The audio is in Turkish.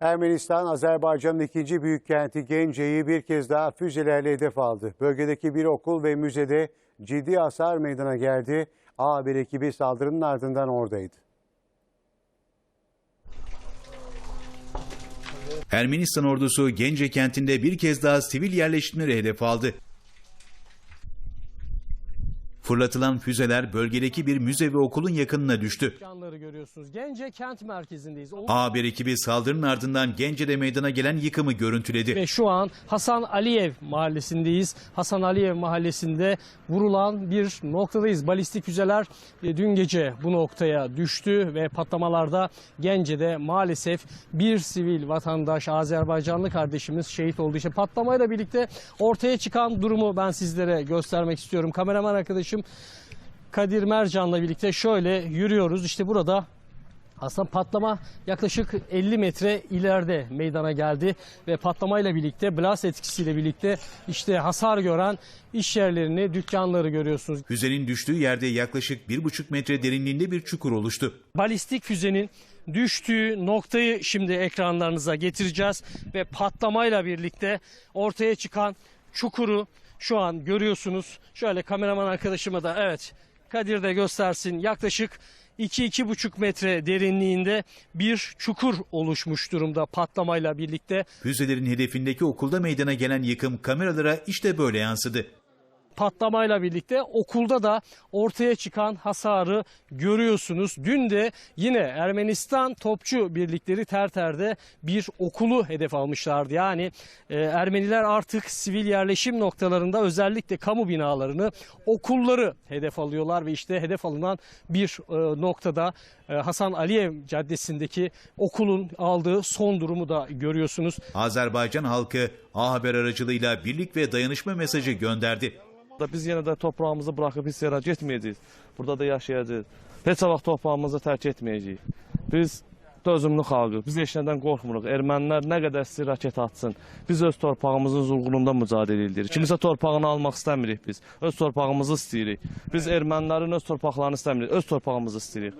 Ermenistan, Azerbaycan'ın ikinci büyük kenti Gence'yi bir kez daha füzelerle hedef aldı. Bölgedeki bir okul ve müzede ciddi hasar meydana geldi. A Haber ekibi saldırının ardından oradaydı. Ermenistan ordusu Gence kentinde bir kez daha sivil yerleşimleri hedef aldı. Fırlatılan füzeler bölgedeki bir müze ve okulun yakınına düştü. Canları görüyorsunuz. Gence kent merkezindeyiz. O- A Haber ekibi saldırının ardından Gence'de meydana gelen yıkımı görüntüledi. Ve şu an Hasan Aliyev mahallesindeyiz. Hasan Aliyev mahallesinde vurulan bir noktadayız. Balistik füzeler e, dün gece bu noktaya düştü ve patlamalarda Gence'de maalesef bir sivil vatandaş Azerbaycanlı kardeşimiz şehit oldu. İşte patlamayla birlikte ortaya çıkan durumu ben sizlere göstermek istiyorum. Kameraman arkadaşım Kadir Mercan'la birlikte şöyle yürüyoruz. İşte burada aslında patlama yaklaşık 50 metre ileride meydana geldi ve patlamayla birlikte blast etkisiyle birlikte işte hasar gören iş yerlerini, dükkanları görüyorsunuz. Füzenin düştüğü yerde yaklaşık 1,5 metre derinliğinde bir çukur oluştu. Balistik füzenin düştüğü noktayı şimdi ekranlarınıza getireceğiz ve patlamayla birlikte ortaya çıkan çukuru şu an görüyorsunuz. Şöyle kameraman arkadaşıma da evet Kadir de göstersin. Yaklaşık 2-2,5 metre derinliğinde bir çukur oluşmuş durumda patlamayla birlikte. Füzelerin hedefindeki okulda meydana gelen yıkım kameralara işte böyle yansıdı. Patlamayla birlikte okulda da ortaya çıkan hasarı görüyorsunuz. Dün de yine Ermenistan topçu birlikleri Terter'de bir okulu hedef almışlardı. Yani e, Ermeniler artık sivil yerleşim noktalarında özellikle kamu binalarını, okulları hedef alıyorlar ve işte hedef alınan bir e, noktada e, Hasan Aliyev Caddesi'ndeki okulun aldığı son durumu da görüyorsunuz. Azerbaycan halkı A Haber aracılığıyla birlik ve dayanışma mesajı gönderdi. Da biz yenə də torpağımızı buraxıb heç yerə getməyəcəyik. Burada da yaşayacağıq. Heç vaxt torpağımızı tərk etməyəcəyik. Biz dözümlü xalqıq. Biz heç nədən qorxmuruq. Ermənilər nə qədər istəyir raket atsın. Biz öz torpağımızın zulğununda mücadilə edirik. Kimisə torpağını almaq istəmirik biz. Öz torpağımızı istəyirik. Biz ermənilərin öz torpaqlarını istəmirik. Öz torpağımızı istəyirik.